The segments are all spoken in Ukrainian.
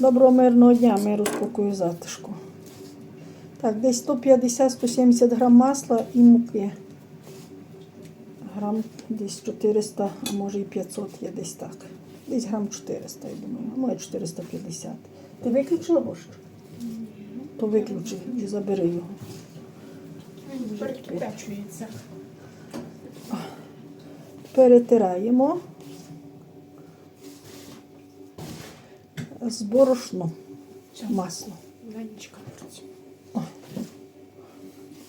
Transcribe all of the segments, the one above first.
Доброго мирного дня, миру, спокою, затишку. Так, десь 150-170 грам масла і муки. Грам десь 400, а може і 500 є десь так. Десь грам 400, я думаю, а може 450. Ти виключила борщ? То виключи і забери його. Перекипячується. Перетираємо з борошном масло.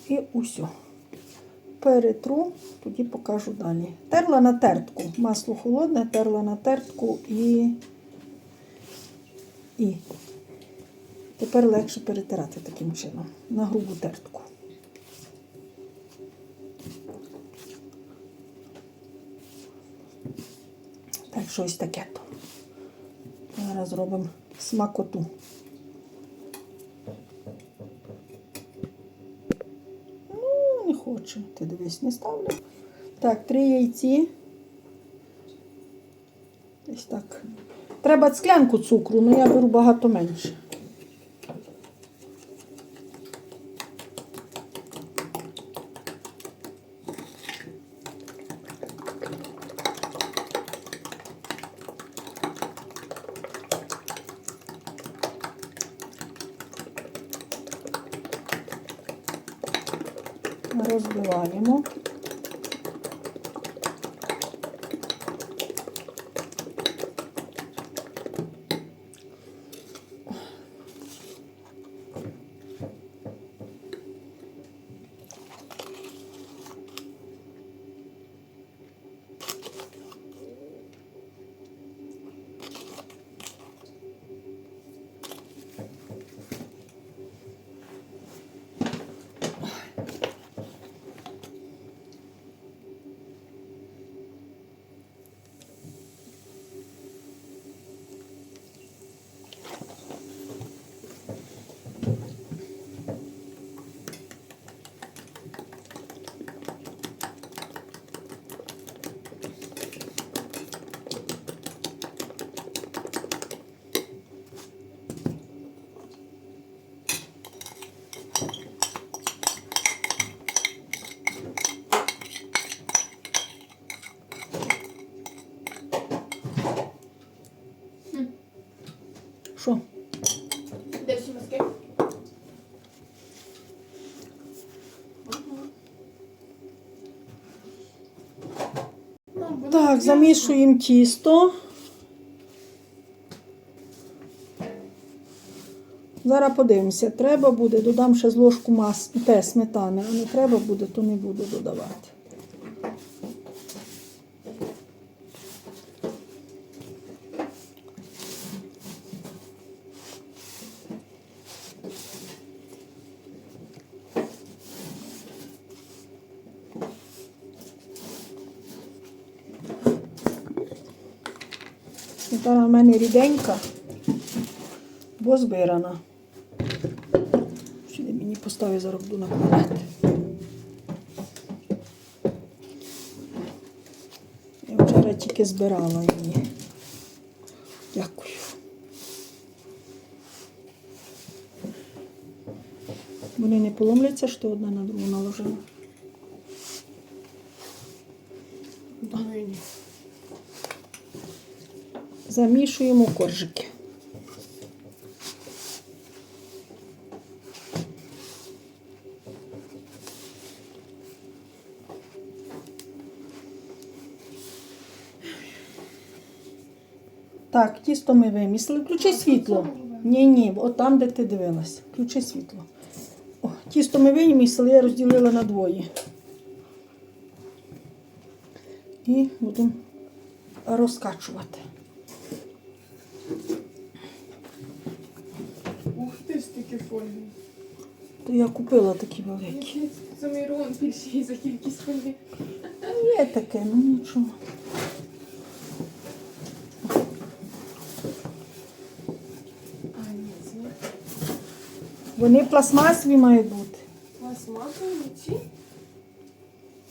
І усьо. Перетру, тоді покажу далі. Терла на тертку. Масло холодне, терла на тертку і. І. Тепер легше перетирати таким чином. На грубу тертку. Так, щось таке то. Зараз зробимо смакоту. Ну, не хочу. Ти дивись, не ставлю. Так, три яйці. Ось так. Треба склянку цукру, але я беру багато менше. Розбиваємо. Що? Де всі мазки? Так, замішуємо тісто. Зараз подивимося, треба буде, додам ще з ложку мас... те, сметани, а не треба буде, то не буду додавати. Сметана в мене ріденька, бо збирана. Сюди мені поставить зараз буду накладати. Я вчора тільки збирала її. Дякую. Вони не поломляться, що одна на другу наложила. Думаю, ні. Замішуємо коржики. Так, тісто ми вимісили. Включи світло. Ні, ні, от там, де ти дивилась. Включи світло. О, тісто ми вимісили, я розділила на двоє. І будемо розкачувати. Ти. То я купила такі великі. За мільйон більший за кількість фольги. Є таке, ну нічого. А, ні, це не Вони пластмасові мають бути. пластмасові ці.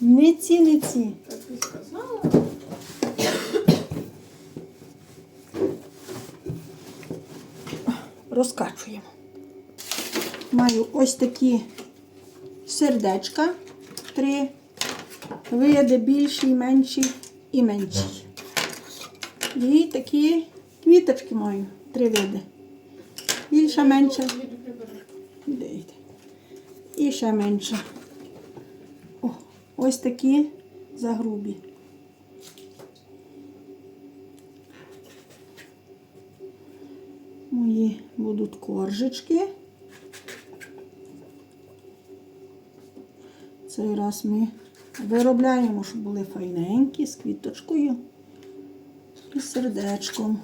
Не ці, не ці. Як ти сказала. розкачуємо. Маю ось такі сердечка, три види більші, менші і менші. І такі квіточки маю, три види. Більша, менша. І ще менше. О, ось такі загрубі. Мої будуть коржички. Цей раз ми виробляємо, щоб були файненькі, з квіточкою і сердечком.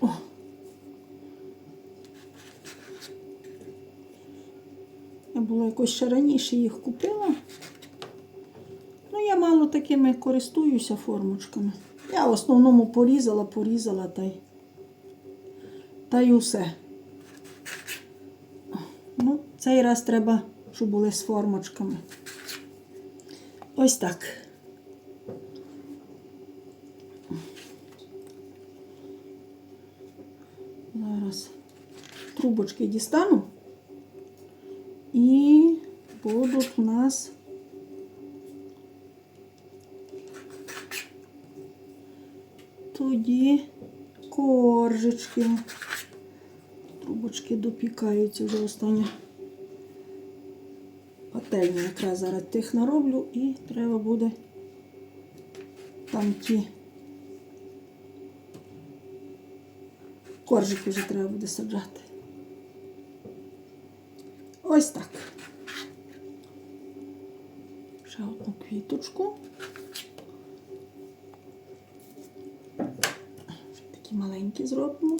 О, Я була якось ще раніше їх купила. Ну, я мало такими користуюся формочками. Я в основному порізала, порізала та й, та й усе. Цей раз треба, щоб були з формочками. Ось так. Зараз трубочки дістану. І будуть у нас тоді коржички. Трубочки допікаються вже остання пательня. Якраз зараз тих нароблю і треба буде там ті коржики вже треба буде саджати. Ось так. Ще одну квіточку. Такі маленькі зробимо.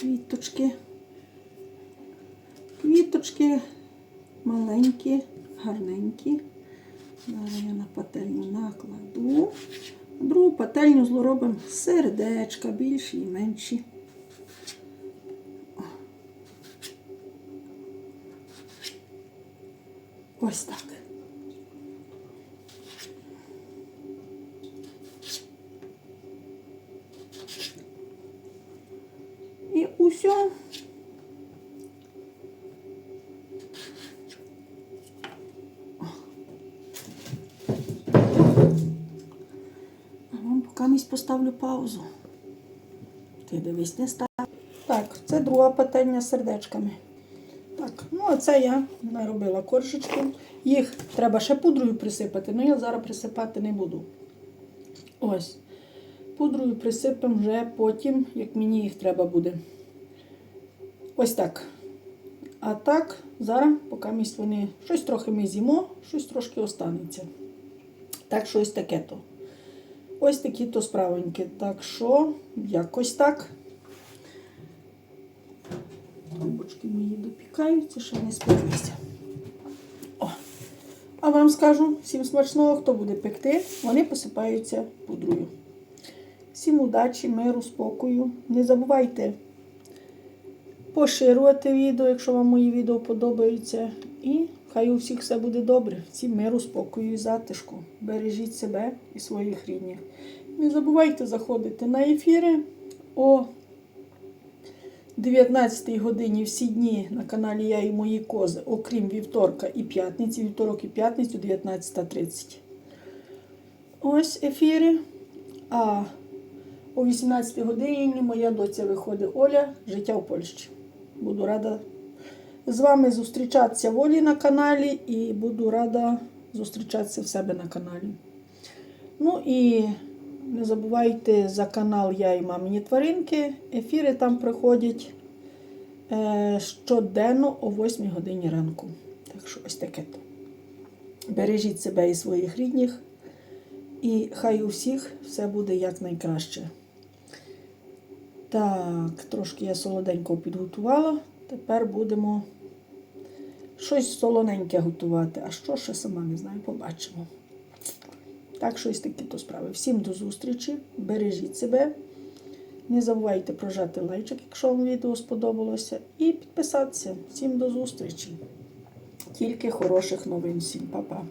Квіточки. Квіточки маленькі, гарненькі. Зараз я на пательню накладу. Другу пательню зробимо сердечка, більші і менші. Ось так. І усе. Поки поставлю паузу. Ти дивись, не став. Так, це друга пательня з сердечками. Так, ну а це я наробила коржички. Їх треба ще пудрою присипати, але я зараз присипати не буду. Ось. Пудрою присипемо вже потім, як мені їх треба буде. Ось так. А так, зараз, поки вони щось трохи ми з'їмо, щось трошки останеться. Так, щось таке то. Ось такі то справоньки. Так що, якось так. Трубочки мої допікаються, ще не спеклися. О. А вам скажу, всім смачного, хто буде пекти, вони посипаються пудрою. Всім удачі, миру, спокою. Не забувайте поширювати відео, якщо вам мої відео подобаються. І хай у всіх все буде добре. Всім миру, спокою і затишку. Бережіть себе і своїх рідних. Не забувайте заходити на ефіри о 19 годині всі дні на каналі Я і мої кози, окрім вівторка і п'ятниці, вівторок і п'ятницю 19.30. Ось ефіри. А о 18 годині моя доця виходить Оля Життя в Польщі. Буду рада з вами зустрічатися в Олі на каналі і буду рада зустрічатися в себе на каналі. Ну і не забувайте за канал Я і мамині тваринки. Ефіри там приходять е, щоденно о 8 годині ранку. Так що ось таке. то. Бережіть себе і своїх рідних. І хай у всіх все буде якнайкраще. Так, трошки я солоденько підготувала. Тепер будемо щось солоненьке готувати. А що ще сама не знаю, побачимо. Так, щось такі то справи. Всім до зустрічі. Бережіть себе. Не забувайте прожати лайчик, якщо вам відео сподобалося. І підписатися. Всім до зустрічі. тільки хороших новин всім, Па-па.